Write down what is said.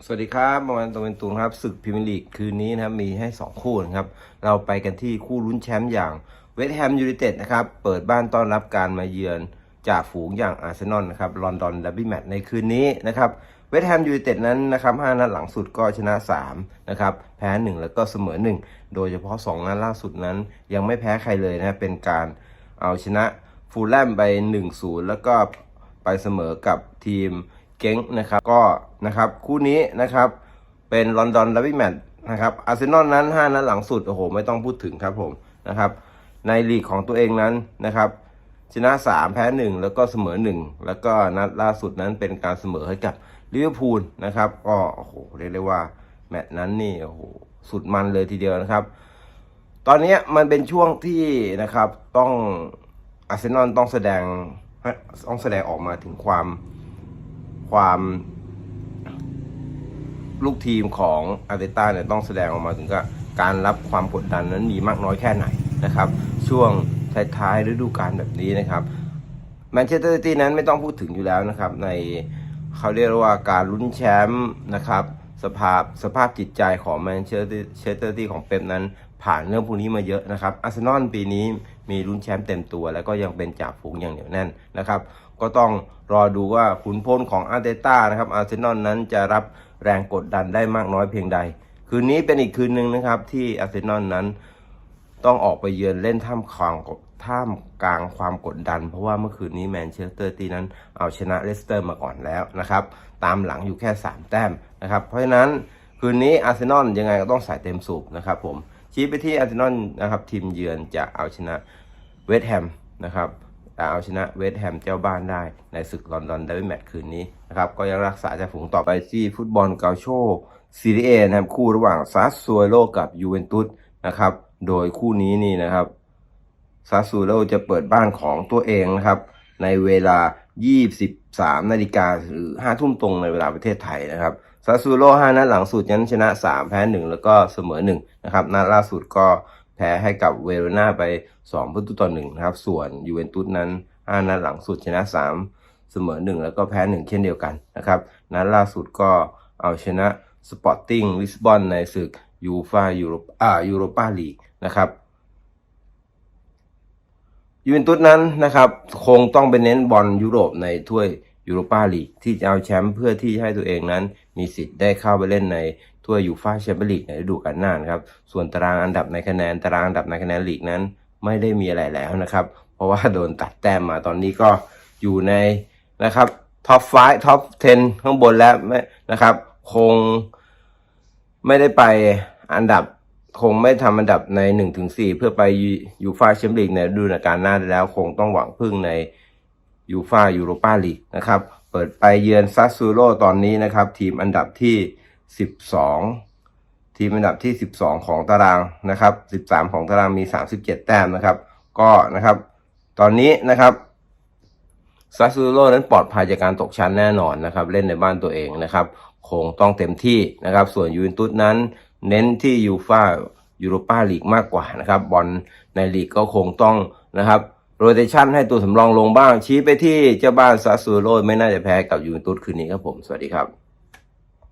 สวัสดีครับประมาณตรงเป็นตูนครับศึกพรีเมียร์ลีกคืนนี้นะครับมีให้ 2 คู่นะครับ เราไปกันที่คู่ลุ้นแชมป์อย่างเวสต์แฮมยูไนเต็ดนะครับเปิดบ้านต้อนรับการมาเยือนจากฝูงอย่างอาร์เซนอลนะครับลอนดอนดับบี้แมตช์ในคืนนี้นะครับเวสต์แฮมยูไนเต็ดนั้นนะครับ5นัดหลังสุดก็ชนะ3นะครับแพ้ 1 แล้วก็เสมอ 1 โดยเฉพาะ 2 นัดล่าสุดนั้น ยังไม่แพ้ใครเลยนะเป็นการเอาชนะฟูลแลมไป 1-0 แล้วก็ไปเสมอกับทีม เก้งนะครับก็นะครับคู่นี้นะครับเป็นลอนดอนดับบี้แมตช์นะครับอาร์เซนอลนั้น 5 นัดหลังสุดโอ้โหไม่ต้องพูดถึงครับผมนะครับในลีกของตัวเองนั้นนะครับชนะ 3 แพ้ 1 แล้วก็เสมอ 1 แล้วก็นัดล่าสุดนั้นเป็นการเสมอให้กับลิเวอร์พูลนะครับก็โอ้โหเรียกได้ว่าแมตช์นั้นนี่โอ้โหสุดมันเลยทีเดียวนะครับ ตอนนี้มันเป็นช่วงที่นะครับต้องอาร์เซนอลต้องแสดงต้องแสดงออกมาถึงความ ความลูกทีมของอาร์เตต้าเนี่ยต้องแสดงออกมาถึงกับการรับความกดดันนั้นมีมากน้อยแค่ไหนนะครับ ช่วงท้ายๆฤดูกาลแบบนี้นะครับแมนเชสเตอร์ซิตี้นั้นไม่ต้องพูดถึงอยู่แล้วนะครับ ในเขาเรียกว่าการลุ้นแชมป์นะครับสภาพสภาพจิตใจของแมนเชสเตอร์ซิตี้ของเป๊ปนั้น ผ่านเรื่องพวกนี้มาเยอะนะครับอาร์เซนอลปีนี้ มีลุ้นแชมป์เต็มตัว แล้วก็ยังเป็นจ่าฝูงอย่างเหนียวแน่นนะครับ ก็ต้องรอดูว่าขุนพลของอาร์เตต้านะครับอาร์เซนอลนั้นจะรับแรงกดดันได้มากน้อยเพียงใด คืนนี้เป็นอีกคืนหนึ่งนะครับที่อาร์เซนอลนั้นต้องออกไปเยือนเล่นท่ามกลางท่ามกลางความกดดัน เพราะว่าเมื่อคืนนี้แมนเชสเตอร์ตีนั้นเอาชนะเลสเตอร์มาก่อนแล้วนะครับตามหลังอยู่แค่ 3 แต้มนะครับเพราะฉะนั้นคืนนี้อาร์เซนอลยังไงก็ต้องใส่เต็มสูบนะครับผม ชี้ไปที่อาร์เซนอลนะครับทีมเยือนจะเอาชนะเวสต์แฮมนะครับเอาชนะเวสต์แฮมเจ้าบ้านได้ในศึกลอนดอนเดอร์บี้แมตช์คืนนี้นะครับก็ยังรักษาจ่าฝูงต่อไปที่ฟุตบอลเกาโชซีรีเอนะครับคู่ระหว่างซาสซัวโลกับยูเวนตุสนะครับโดยคู่นี้นี่นะครับซาสซัวโลจะเปิดบ้านของตัวเองนะครับในเวลา 23นาฬิกาหรือ5ทุ่มตรงในเวลาประเทศไทยนะครับซาซูโร่5นัดหลังสุดนั้นชนะ 3 แพ้ 1 แล้วก็เสมอ1นะครับนัดล่าสุดก็แพ้ให้กับเวโรนาไป 2 ประตูต่อ1นะครับ ส่วนยูเวนตุสนั้น 5 นัดหลังสุดชนะ 3 เสมอ 1 แล้วก็แพ้ 1 เช่นเดียวกันนะครับนัดล่าสุดก็เอาชนะสปอร์ติ้งลิสบอนในศึกยูฟายูโรอ่ายูโรปาลีกนะครับ ยูเวนตุสนั้นนะครับคงต้องไปเน้นบอลยุโรปในถ้วยยูโรปาลีกที่จะเอาแชมป์เพื่อที่ให้ตัวเองนั้น มีสิทธิ์ได้เข้าไปเล่นในถ้วยยูฟ่าแชมเปี้ยนลีกในฤดูกาลหน้านะครับส่วนตารางอันดับในคะแนนตารางอันดับในคะแนนลีกนั้น ไม่ได้มีอะไรแล้วนะครับ เพราะว่าโดนตัดแต้มมาตอนนี้ก็อยู่ในนะครับท็อป5ท็อป 10 ข้างบนแล้วนะครับ คงไม่ได้ไปอันดับ คงไม่ทำอันดับใน1นถึงสเพื่อไปยูฟาแชมเปี้ยนลีกในฤดูกาลหน้าแล้ว คงต้องหวังพึ่งในยูฟายูโรปาลีกนะครับ เปิดไปเยือนซัสซูโรตอนนี้นะครับ ทีมอันดับที่ 12 ทีมอันดับที่ 12 ของตารางนะครับ 13 ของตารางมี 37 แต้มนะครับ ก็นะครับ ตอนนี้นะครับซัสซูโรนั้นปลอดภัยจากการตกชั้นแน่นอนนะครับ เล่นในบ้านตัวเองนะครับ คงต้องเต็มที่นะครับ ส่วนยูเวนตุสนั้น เน้นที่ยูฟายูโรปาลีกมากกว่านะครับ บอลในลีกก็คงต้องนะครับโรเตชันให้ตัวสำรองลงบ้างชี้ไปที่เจ้าบ้านซาซูโรไม่น่าจะแพ้กับยูเวนตุสคืนนี้ครับผม สวัสดีครับ